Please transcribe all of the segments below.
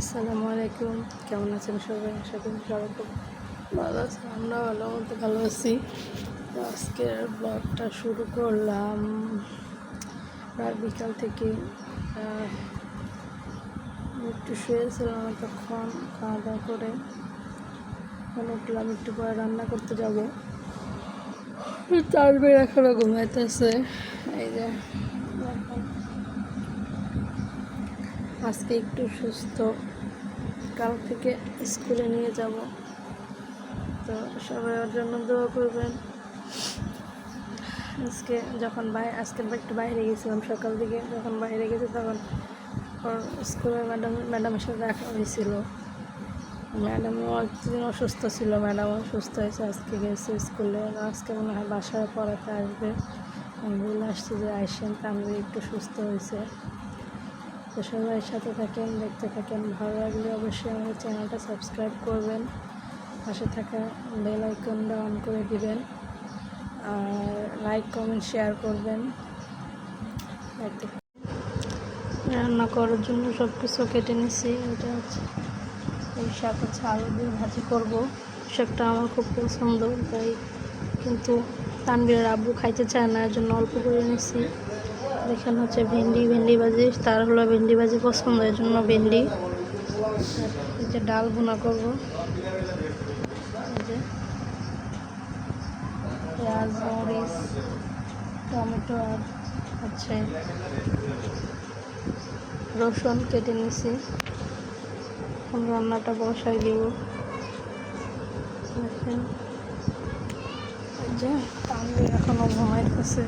আসসালামু আলাইকুম। কেমন আছেন সবাই? আশা করি সবাই খুব ভালো আছে আমরা ভালো মতো ভালো আছি। আজকের ব্লগটা শুরু করলাম প্রায় বিকাল থেকে একটু শুয়েছিলাম তখন খাওয়া দাওয়া করে। এখন উঠলাম, একটু পরে রান্না করতে যাব। তারপরে এখনও ঘুমাইতেছে। এই যে এখন আজকে একটু সুস্থ। কাল থেকে স্কুলে নিয়ে যাব। তো সবাই ওর জন্য দোয়া করবেন। আজকে যখন বাইরে আজকে একটু বাইরে গেছিলাম সকাল দিকে। যখন বাইরে গেছি তখন ওর স্কুলের ম্যাডাম ম্যাডামের সাথে দেখা হয়েছিল। ম্যাডামও একদিন অসুস্থ ছিল। ম্যাডামও সুস্থ হয়েছে আজকে গেছে স্কুলে। আজকে মনে হয় বাসায় পড়াতে আসবে। আমি বলে আসছি যে আইসেন তানভীর একটু সুস্থ হয়েছে। তো সবাই সাথে থাকেন, দেখতে থাকেন। ভালো লাগলে অবশ্যই আমাদের চ্যানেলটা সাবস্ক্রাইব করবেন। পাশে থাকা বেল আইকনটা অন করে দিবেন। আর লাইক, কমেন্ট, শেয়ার করবেন। দেখতে রান্না করার জন্য সব কিছু কেটে নিছি। এটা হচ্ছে এই শাক হচ্ছে আলু দিয়ে ভাজি করব। শাকটা আমার খুব পছন্দ, তাই কিন্তু তানবীরের আব্বু খাইতে চায় না এর জন্য অল্প করে নিছি। এখানে হচ্ছে ভেন্ডি ভেন্ডি ভাজি, তার হলো ভেন্ডি ভাজি পছন্দ এর জন্য ভেন্ডি। যে ডাল ভুনা করব। পেঁয়াজ, মরিচ, টমেটো আর হচ্ছে রসুন কেটে নিছি। এখন রান্নাটা বসাই দিব। দেখেন। যে তানভীর এখনও ঘুমাইতেছে।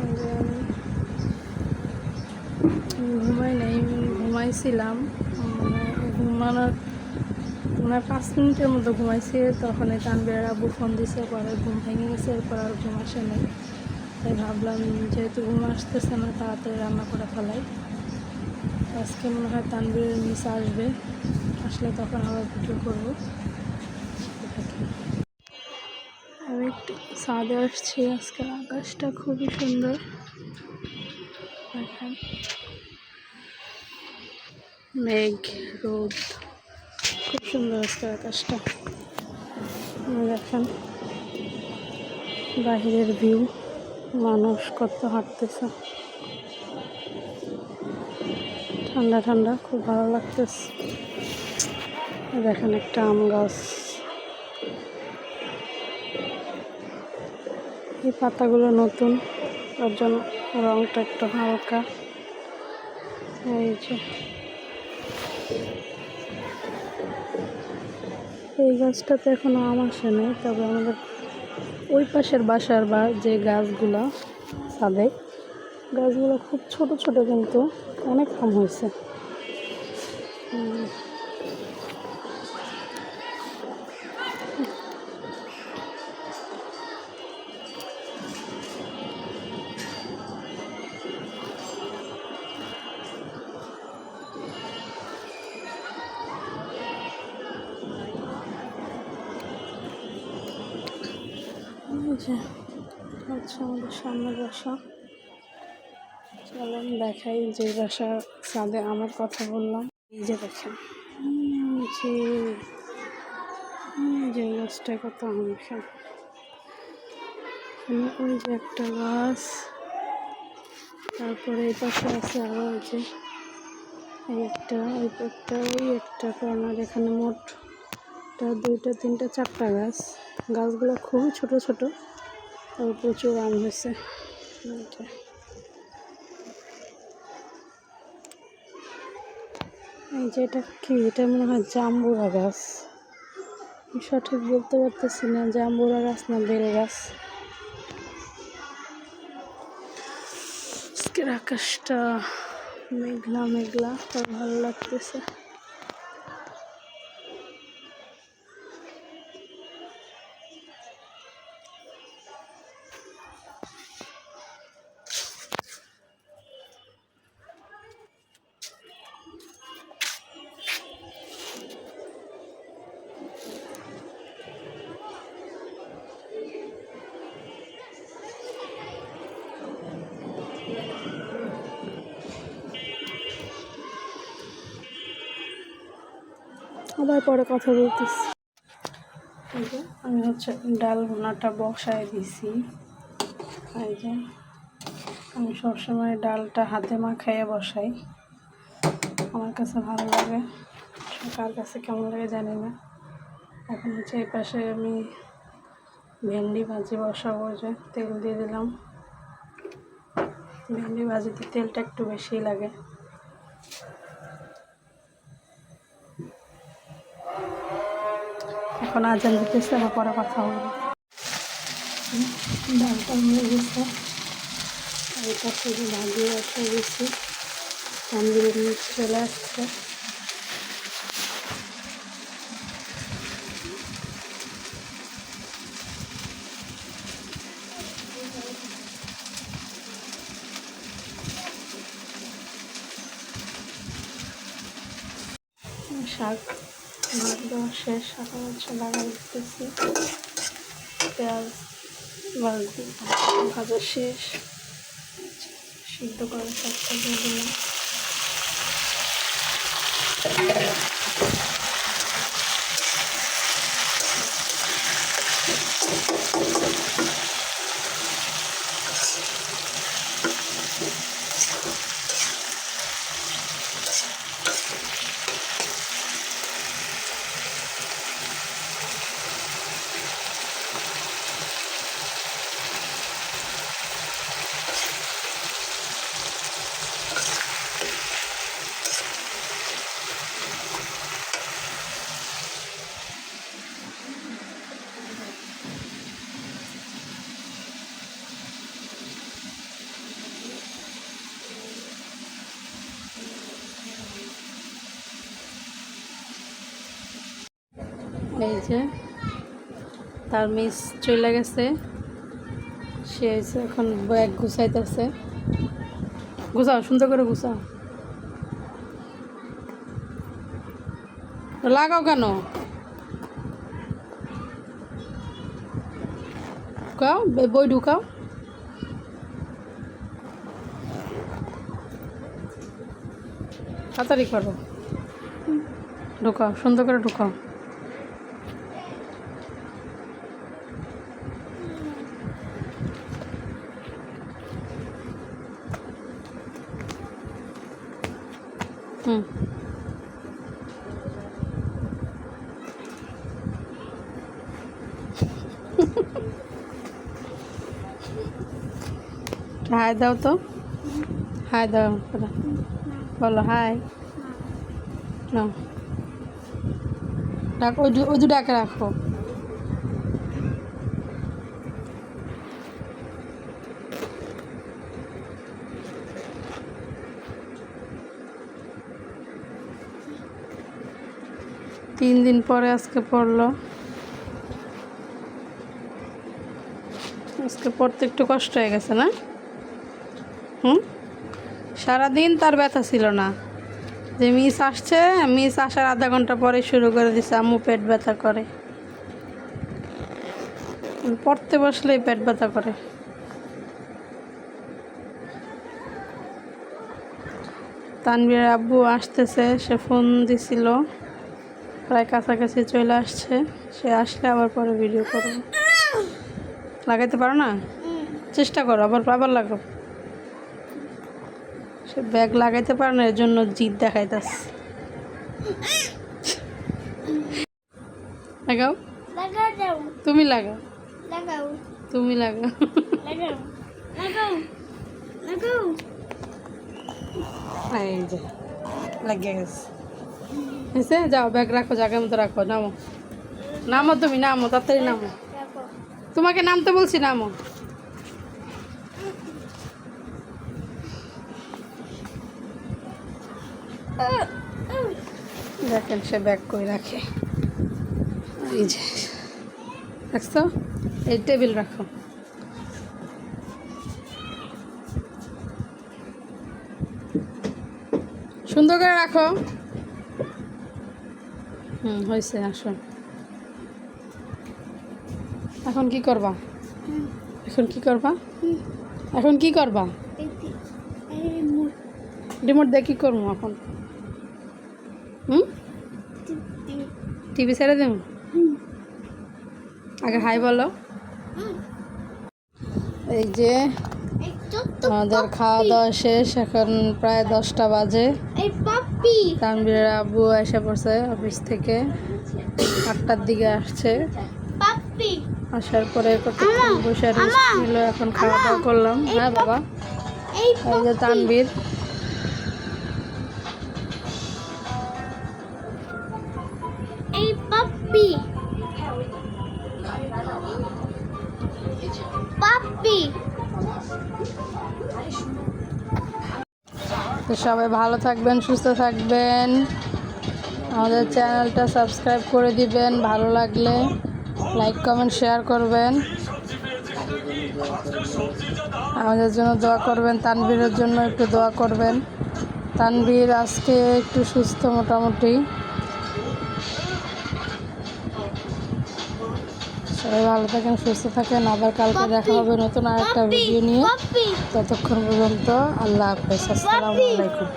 এই যে আমি ঘুমাই নাই ঘুমাইছিলাম। মানে ঘুমানোর মানে পাঁচ মিনিটের মতো ঘুমাইছি তখন তানবির আব্বু ফোন দিছে, পরে ঘুম ভেঙে গেছে, এরপর আর ঘুম আসে নাই। তাই ভাবলাম, যেহেতু ঘুম আসতেছে না, তাড়াতাড়ি রান্না করে ফেলাই। আজকে মনে হয় তানবির মিস আসবে, আসলে তখন আবার ভিডিও করব। আমি একটু ছাদে আসছি আজকে আকাশটা খুবই সুন্দর। দেখেন। মেঘ, রোদ, খুব সুন্দর আজকে আকাশটা। দেখেন বাহিরের ভিউ মানুষ কত হাঁটতেছে। ঠান্ডা ঠান্ডা, খুব ভালো লাগতেছে। দেখেন একটা আম গাছ। এই পাতাগুলো নতুন ওর জন্য রংটা একটু হালকা। এই যে এই গাছটাতে এখনও আম আসে নাই তবে আমাদের ওই পাশের বাসার বা যে গাছগুলা ছাদে, গাছগুলো খুব ছোট ছোট কিন্তু অনেক কম হয়েছে। যে হচ্ছে আমাদের সামনের বাসা। চলেন দেখাই যে বাসা ছাদে আমার কথা বললাম। এই যে দেখেন যে যে কত আম ওই যে একটা গাছ, তারপরে এই পাশে আছে আরও যে, এই একটা, ওই একটা ওই একটা কর্নার। এখানে মোট দুইটা, তিনটা, চারটা গাছ। গাছগুলো খুবই ছোট ছোট। প্রচুর আম হয়েছে। এইটা। এই যে এটা কি? এটা মনে হয় জাম্বুরা গাছ। সঠিক বলতে পারতেছি না, জাম্বুরা গাছ না বেল গাছ? আকাশটা মেঘলা মেঘলা ভালো লাগতেছে। আবার পরে কথা বলতেছি। আমি হচ্ছে ডাল ভুনাটা বসায় দিছি। আমি সবসময় ডালটা হাতে মাখাইয়ে বসাই। আমার কাছে ভালো লাগে। কার কাছে কেমন লাগে জানি না। এখন হচ্ছে এই পাশে আমি ভেন্ডি ভাজি বসাবো যে, তেল দিয়ে দিলাম। ভেন্ডি ভাজিতে তেলটা একটু বেশিই লাগে। এখন আজান দিতেছে আবার পরে কথা হুম, ডালটা হয়ে গেছে। আর এই পাশে যে গেছি মিক্স চলে আসছে। শাক দেওয়া শেষ এখন হচ্ছে লাগাই দিতেছি। পেঁয়াজ, বালতি, ভাজা শেষ। সিদ্ধ করে সব দিয়ে দিলাম। এই যে, তার মিস চলে গেছে। সে হয়েছে এখন ব্যাগ গুছাইতেছে। গুছাও, সুন্দর করে গুছাও। লাগাও কেন? ঢুকাও বই ঢুকাও। তাড়াতাড়ি করো। ঢুকাও, সুন্দর করে ঢুকাও। হুম। হাই দাও তো। হাই দাও বলো হাই। না ডাক ওই ওই ডাকে রাখো। তিন দিন পরে আজকে পড়ল। আজকে পড়তে একটু কষ্ট হয়ে গেছে না? হুম? সারাদিন তার ব্যথা ছিল না। যে মিস আসছে, মিস আসার আধা ঘণ্টা পরে শুরু করে দিছে, আম্মু পেট ব্যথা করে। পড়তে বসলেই পেট ব্যথা করে। তানবীর আব্বু আসতেছে, সে ফোন দিছিল। প্রায় কাছাকাছি চলে আসছে। সে আসলে আবার পরে ভিডিও করব। লাগাইতে পারো না? চেষ্টা করো আবার আবার লাগো সে ব্যাগ লাগাইতে পারে না এর জন্য জিদ দেখাইতাস লাগাও। লাগাও তুমি লাগাও। লাগাও। তুমি লাগাও। লাগাও। লাগাও। লাগাও। এই যে লাগিয়ে গেছে। হয়েছে যাও ব্যাগ রাখো, জায়গার মতো রাখো, নামো। নামো তুমি, নামো, তাড়াতাড়ি নামো। তোমাকে নামতে বলছি, নামো। দেখেন, সে ব্যাগ করে রাখে। এই যে রাখছো এই টেবিল রাখো। সুন্দর করে রাখো। হুম হয়েছে আসো এখন কি করবা? এখন কি করবা? এখন কি করবা? রিমোট দিয়ে কি করব এখন? হুম? টিভি ছেড়ে দেব আগে হাই বলো। এই যে আমাদের খাওয়া দাওয়া শেষ এখন প্রায় দশটা বাজে। তানবীরের আব্বু এসে পড়ছে অফিস থেকে। আটটার দিকে আসছে। আসার পরে কতক্ষণ বসে রেস্ট নিল এখন খাওয়া দাওয়া করলাম। হ্যাঁ বাবা। এই যে তানবীর এই পাপ্পি। তো সবাই ভালো থাকবেন, সুস্থ থাকবেন। আমাদের চ্যানেলটা সাবস্ক্রাইব করে দিবেন, ভালো লাগলে লাইক, কমেন্ট, শেয়ার করবেন। আমাদের জন্য দোয়া করবেন তানবীরের জন্য একটু দোয়া করবেন। তানবীর আজকে একটু সুস্থ মোটামুটি। সবাই ভালো থাকেন সুস্থ থাকেন। আবার কালকে দেখা হবে নতুন আরেকটা ভিডিও নিয়ে। ততক্ষণ পর্যন্ত আল্লাহ হাফেজ। আসসালামু আলাইকুম।